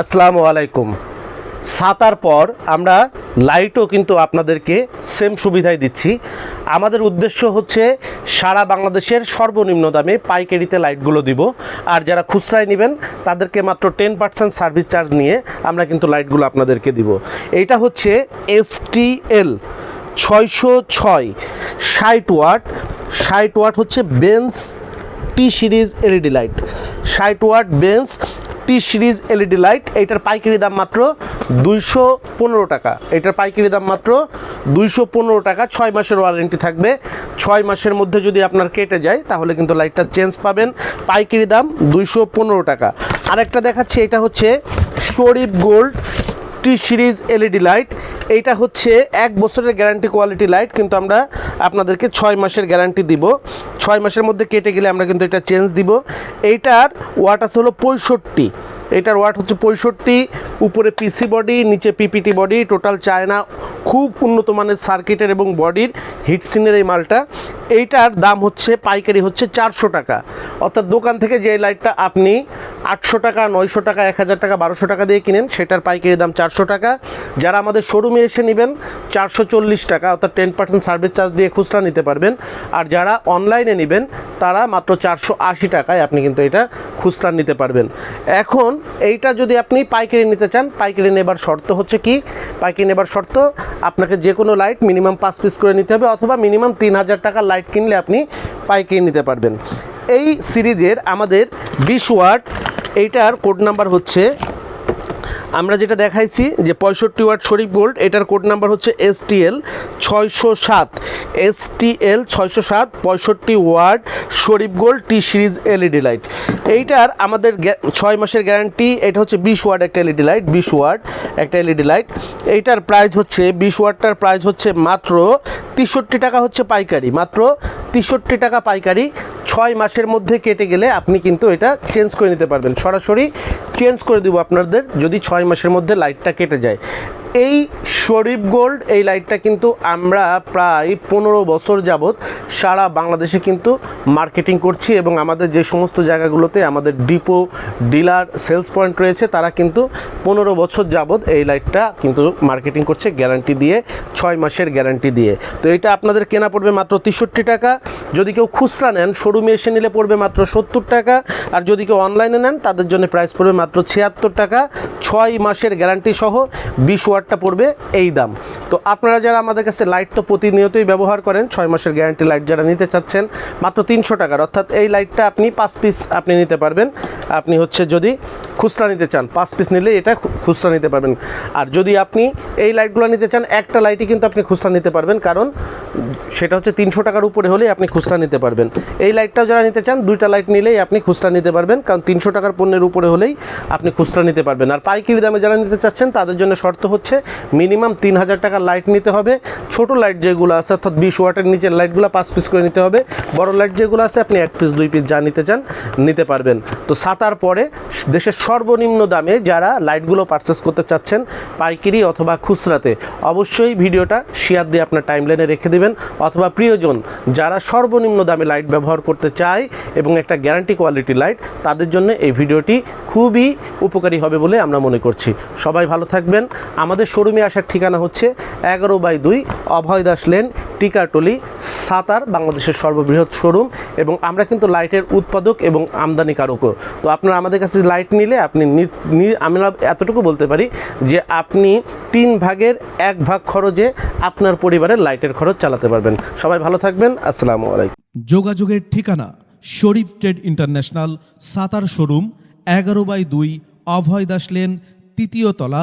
আসসালামু আলাইকুম। সাতার পর আমরা লাইটও কিন্তু আপনাদেরকে সেম সুবিধায় দিচ্ছি। আমাদের উদ্দেশ্য হচ্ছে সারা বাংলাদেশের সর্বনিম্ন দামে পাইকারিতে লাইটগুলো দিব। আর যারা খুচরায় নেবেন, তাদেরকে মাত্র টেন পার্সেন্ট সার্ভিস চার্জ নিয়ে আমরা কিন্তু লাইটগুলো আপনাদেরকে দিব। এইটা হচ্ছে এসটিএল ছয়শো ছয় ষাট ওয়াট। ষাট ওয়াট হচ্ছে Bench T series LED light ষাট watt Bench T series LED light এইটার পাইকারি দাম মাত্র দুইশো পনেরো টাকা। এটার পাইকারি দাম মাত্র দুইশো পনেরো টাকা। ছয় মাসের ওয়ারেন্টি থাকবে। ছয় মাসের মধ্যে যদি আপনার কেটে যায়, তাহলে কিন্তু লাইটটা চেঞ্জ পাবেন। পাইকারি দাম দুইশো পনেরো টাকা। আরেকটা দেখাচ্ছি, এটা হচ্ছে Sharif gold T series LED light. এইটা হচ্ছে এক বছরের গ্যারান্টি কোয়ালিটি লাইট কিন্তু আমরা আপনাদেরকে ছয় মাসের গ্যারান্টি দিব। ছয় মাসের মধ্যে কেটে গেলে আমরা কিন্তু এটা চেঞ্জ দিব। এইটার ওয়াট আছে হলো পঁয়ষট্টি। এটার ওয়াট হচ্ছে পঁয়ষট্টি, উপরে পিসি বডি নিচে পিপিটি বডি টোটাল চায়না খুব উন্নত মানের সার্কিটের এবং বডির হিটসিনের এই মালটা। এইটার দাম হচ্ছে, পাইকারি হচ্ছে চারশো টাকা। অর্থাৎ দোকান থেকে যে লাইটটা আপনি আটশো টাকা, নয়শো টাকা, এক হাজার টাকা, বারোশো টাকা দিয়ে কিনেন। সেটার পাইকারি দাম চারশো টাকা। যারা আমাদের শোরুমে এসে নেবেন, চারশো চল্লিশ টাকা, অর্থাৎ টেন পার্সেন্ট সার্ভিস চার্জ দিয়ে খুচরা নিতে পারবেন। আর যারা অনলাইনে নেবেন, তারা মাত্র চারশো আশি টাকায় আপনি কিন্তু এটা খুচরা নিতে পারবেন। এখন এইটা যদি আপনি পাইকারি নিতে চান, পাইকারি নেবার শর্ত হচ্ছে কি? পাইকারি নেবার শর্ত, আপনাকে যে কোনো লাইট মিনিমাম পাঁচ পিস করে নিতে হবে, অথবা মিনিমাম তিন হাজার টাকার লাইট কিনলে আপনি পাইকারি নিতে পারবেন। এই সিরিজের আমাদের বিশ ওয়াট এইটার কোড নাম্বার হচ্ছে, আমরা যেটা দেখাইছি যে পঁয়ষট্টি ওয়াট শরীফ গোল্ড এটার কোড নাম্বার হচ্ছে এস এল ছয়শো সাত। এস এল ছয়শো সাত, পঁয়ষট্টি watt Sharif gold T series LED light. এইটার আমাদের ছয় মাসের গ্যারান্টি, এটা হচ্ছে বিশ ওয়াট একটা এলইডি লাইট, বিশ ওয়াট একটা এলইডি লাইট। এইটার প্রাইস হচ্ছে, বিশ ওয়াটটার প্রাইস হচ্ছে মাত্র তেষট্টি টাকা হচ্ছে পাইকারি, মাত্র তেষট্টি টাকা পাইকারি ছয় মাসের মধ্যে কেটে গেলে আপনি কিন্তু এটা চেঞ্জ করে নিতে পারবেন। সরাসরি চেঞ্জ করে দেবো আপনাদের যদি ছয় মাসের মধ্যে লাইটটা কেটে যায়। এই শরীফ গোল্ড, এই লাইটটা কিন্তু আমরা প্রায় পনেরো বছর যাবৎ সারা বাংলাদেশে কিন্তু মার্কেটিং করছি এবং আমাদের যে সমস্ত জায়গাগুলোতে আমাদের ডিপো ডিলার সেলস পয়েন্ট রয়েছে, তারা কিন্তু পনেরো বছর যাবৎ এই লাইটটা কিন্তু মার্কেটিং করছে গ্যারান্টি দিয়ে, ছয় মাসের গ্যারান্টি দিয়ে। তো এটা আপনাদের কেনা পড়বে মাত্র তেষট্টি টাকা। যদি কেউ খুচরা নেন শোরুমে এসে নিলে পড়বে মাত্র সত্তর টাকা। আর যদি কেউ অনলাইনে নেন, তাদের জন্য প্রাইস পড়বে মাত্র ছিয়াত্তর টাকা। ছয় মাসের গ্যারান্টি সহ বিশ ওয়াটটা পড়বে এই দাম। তো আপনারা যারা আমাদের কাছে লাইট তো প্রতিনিয়তই ব্যবহার করেন, ছয় মাসের গ্যারান্টি লাইট যারা নিতে চাচ্ছেন, মাত্র তিনশো টাকার। অর্থাৎ এই লাইটটা আপনি পাঁচ পিস আপনি নিতে পারবেন। আপনি হচ্ছে যদি খুচরা নিতে চান, পাঁচ পিস নিলে এটা খুচরা নিতে পারবেন। আর যদি আপনি এই লাইটগুলো নিতে চান, একটা লাইটই কিন্তু আপনি খুচরা নিতে পারবেন। কারণ সেটা হচ্ছে তিনশো টাকার উপরে হলেই আপনি খুচরা নিতে পারবেন। এই লাইটটাও যারা নিতে চান, দুইটা লাইট নিলেই আপনি খুচরা নিতে পারবেন। কারণ তিনশো টাকার পণ্যের উপরে হলেই আপনি খুচরা নিতে পারবেন। আর পাইকারি দামে যারা নিতে চাচ্ছেন, তাদের জন্য শর্ত হচ্ছে মিনিমাম তিন হাজার টাকার লাইট নিতে হবে। ছোট লাইট যেগুলো আছে, অর্থাৎ বিশ ওয়াটের নিচের লাইটগুলো পাঁচ পিস করে নিতে হবে। বড় লাইট যেগুলো আছে, আপনি এক পিস দুই পিস যা নিতে চান, নিতে পারবেন। তো সাতার পরে দেশের সর্বনিম্ন দামে যারা লাইটগুলো পারচেস করতে চাচ্ছেন, পাইকারি অথবা খুচরাতে, অবশ্যই ভিডিওটা শেয়ার দিয়ে আপনার টাইমলাইনে রেখে দেবেন। অথবা প্রিয়জন যারা সর্বনিম্ন দামে লাইট ব্যবহার করতে চায় এবং একটা গ্যারান্টি কোয়ালিটি লাইট তাদের জন্য এই ভিডিওটি খুবই উপকারী হবে বলে আমরা মনে করছি। সবাই ভালো থাকবেন। আমাদের শোরুমে আসার ঠিকানা হচ্ছে এগারো বাই দুই অভয় দাস লেন, টিকাটলি, সাতার, বাংলাদেশের সর্ববৃহৎ শোরুম এবং আমরা কিন্তু লাইটের উৎপাদক এবং আমদানিকারকও তো আপনারা আমাদের কাছে লাইট নিলে আপনি আমরা এতটুকু বলতে পারি যে আপনি তিন ভাগের এক ভাগ খরচে আপনার পরিবারের লাইটের খরচ চালাতে পারবেন। সবাই ভালো থাকবেন, আসসালামু আলাইকুম। যোগাযোগের ঠিকানা শরীফ ট্রেড ইন্টারন্যাশনাল সাতার শোরুম এগারো বাই দুই অভয় দাস লেন, তৃতীয় তলা